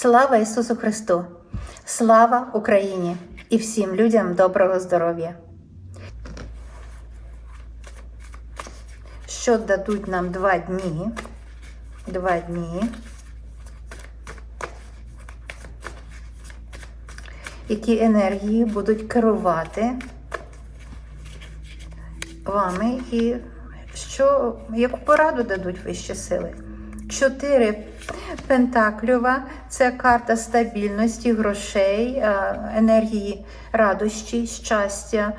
Слава Ісусу Христу! Слава Україні і всім людям доброго здоров'я! Що дадуть нам два дні? Два дні. Які енергії будуть керувати вами і що, яку пораду дадуть вищі сили? Чотири Пентаклюва це карта стабільності, грошей, е, енергії радощі, щастя,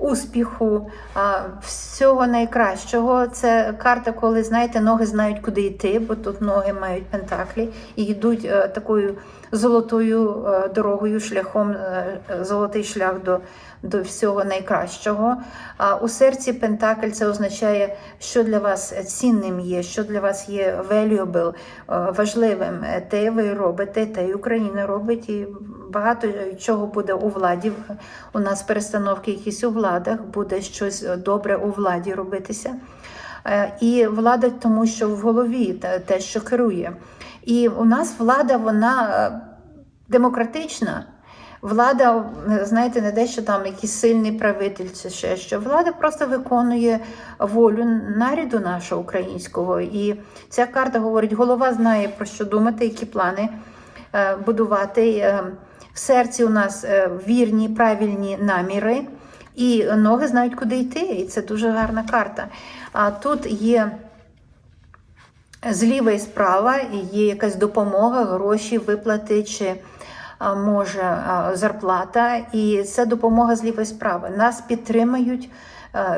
успіху, всього найкращого. Це карта, коли знаєте, ноги знають, куди йти, бо тут ноги мають пентаклі і йдуть е, такою золотою е, дорогою, шляхом, е, золотий шлях до, до всього найкращого. А у серці Пентакль це означає, що для вас цінним є, що для вас є valuable, важливим. Те ви робите, те й Україна робить, і багато чого буде у владі. У нас перестановки якісь у владах, буде щось добре у владі робитися. Е, І влада, тому що в голові те- що керує. І у нас влада, вона е, демократична. Влада, е, знаєте, не дещо там якийсь сильний правитель чи ще що. Влада просто виконує волю наряду нашого українського. І ця карта говорить: голова знає про що думати, які плани е, будувати. Серці у нас е, вірні, правильні наміри, і ноги знають, куди йти. І це дуже гарна карта. А тут є зліва і справа є якась допомога, гроші, виплати чи може зарплата. І це допомога зліва і справа. Нас підтримують е,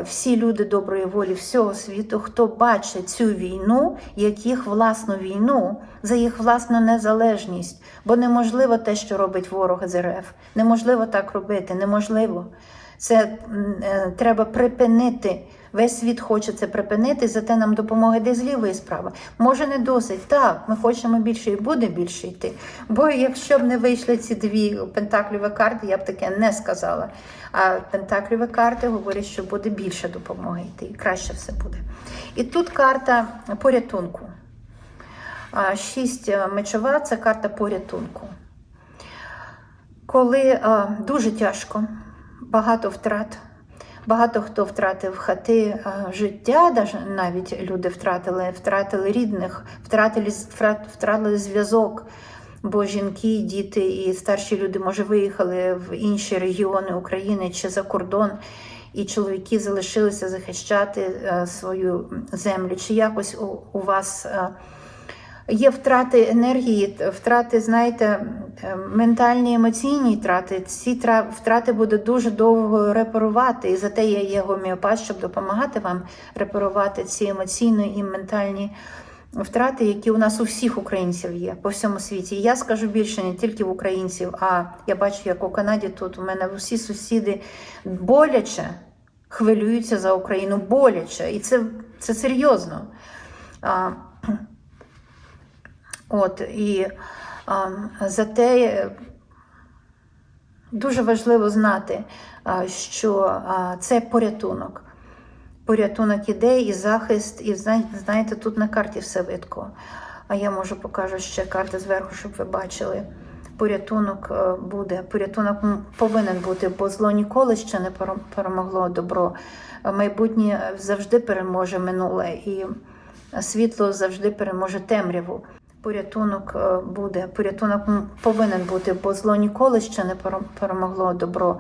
всі люди доброї волі всього світу, хто бачить цю війну як їх власну війну за їх власну незалежність. Бо неможливо те, що робить ворог з РФ. Неможливо так робити, неможливо. Це е, треба припинити. Весь світ хоче це припинити, зате нам допомога йде з лівої справи. Може, не досить. Так, ми хочемо більше і буде більше йти. Бо якщо б не вийшли ці дві пентакліві карти, я б таке не сказала. А пентакліві карти говорять, що буде більше допомоги йти, і краще все буде. І тут карта порятунку. Шість е, мечова це карта порятунку. Коли е, дуже тяжко, багато втрат. Багато хто втратив хати е, життя, навіть люди втратили, втратили рідних, втратили, втратили зв'язок. Бо жінки, діти і старші люди, може, виїхали в інші регіони України чи за кордон, і чоловіки залишилися захищати е, свою землю. Чи якось у, у вас е, Є втрати енергії, втрати, знаєте, ментальні, емоційні втрати. Ці втрати буде дуже довго репарувати. І зате я є гомеопат, щоб допомагати вам репарувати ці емоційні і ментальні втрати, які у нас у всіх українців є по всьому світі. І я скажу більше не тільки в українців, а я бачу, як у Канаді тут у мене всі сусіди боляче хвилюються за Україну, боляче. І це, це серйозно. А, От і зате е, дуже важливо знати, що це порятунок. Порятунок ідей і захист, і знаєте, тут на карті все видко. А я можу покажу ще карти зверху, щоб ви бачили. Порятунок е, буде, порятунок повинен бути, бо зло ніколи ще не перемогло добро. Е, Майбутнє завжди переможе минуле, і світло завжди переможе темряву. Порятунок е, буде, порятунок повинен бути, бо зло ніколи ще не перемогло добро.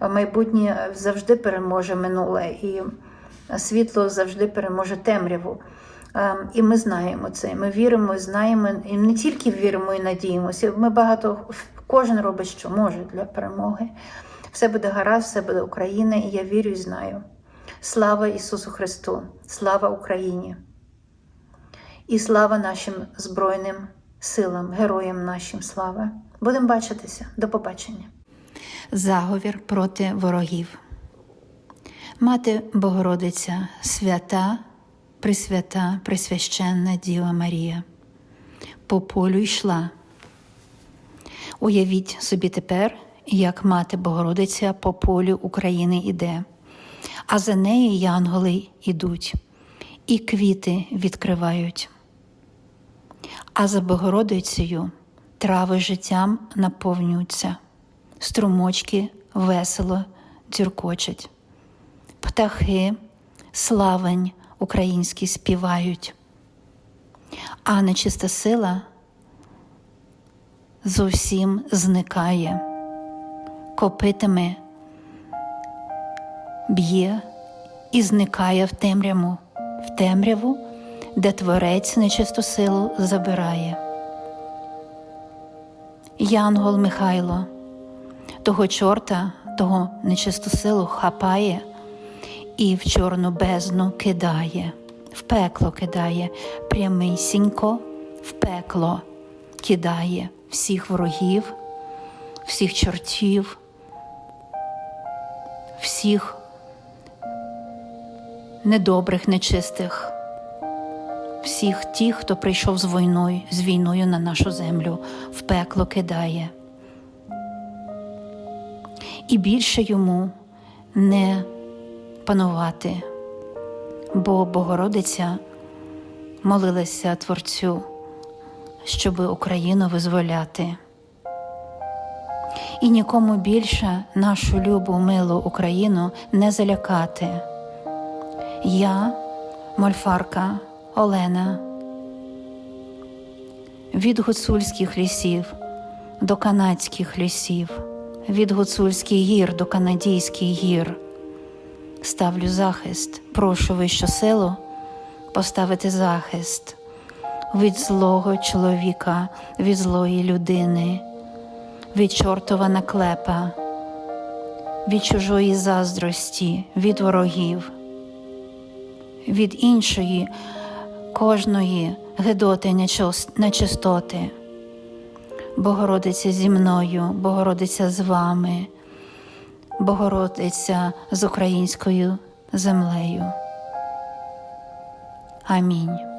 Е, Майбутнє завжди переможе минуле, і світло завжди переможе темряву. Ем, І ми знаємо це. Ми віримо, знаємо, і не тільки віримо і надіємося. Ми багато кожен робить, що може для перемоги. Все буде гаразд, все буде Україна, і я вірю і знаю. Слава Ісусу Христу! Слава Україні! І слава нашим Збройним силам, героям нашим слава. Будемо бачитися. До побачення. Заговір проти ворогів. Мати Богородиця, свята, пресвята, пресвященна Діва Марія, по полю йшла. Уявіть собі тепер, як мати Богородиця по полю України іде, а за нею янголи ідуть, і квіти відкривають. А за Богородицею трави життям наповнюються, струмочки весело дзюркочуть, птахи, славень українські співають, а нечиста сила зовсім зникає, копитами б'є і зникає в темряву, в темряву, де творець нечисту силу забирає. Янгол Михайло, того чорта, того нечисту силу хапає і в чорну бездну кидає, в пекло кидає, прямисінько в пекло кидає всіх ворогів, всіх чортів, всіх недобрих, нечистих, всіх тих, хто прийшов з війною, з війною на нашу землю, в пекло кидає. І більше йому не панувати, бо Богородиця молилася Творцю, щоб Україну визволяти. І нікому більше нашу любу милу Україну не залякати. Я, мольфарка Олена, від гуцульських лісів до канадських лісів, від гуцульських гір до канадійських гір. Ставлю захист, прошу вищу силу поставити захист. Від злого чоловіка, від злої людини, від чортова наклепа, від чужої заздрості, від ворогів. Від іншої кожної гидоти нечистоти. Богородиця зі мною, Богородиця з вами, Богородиця з українською землею. Амінь.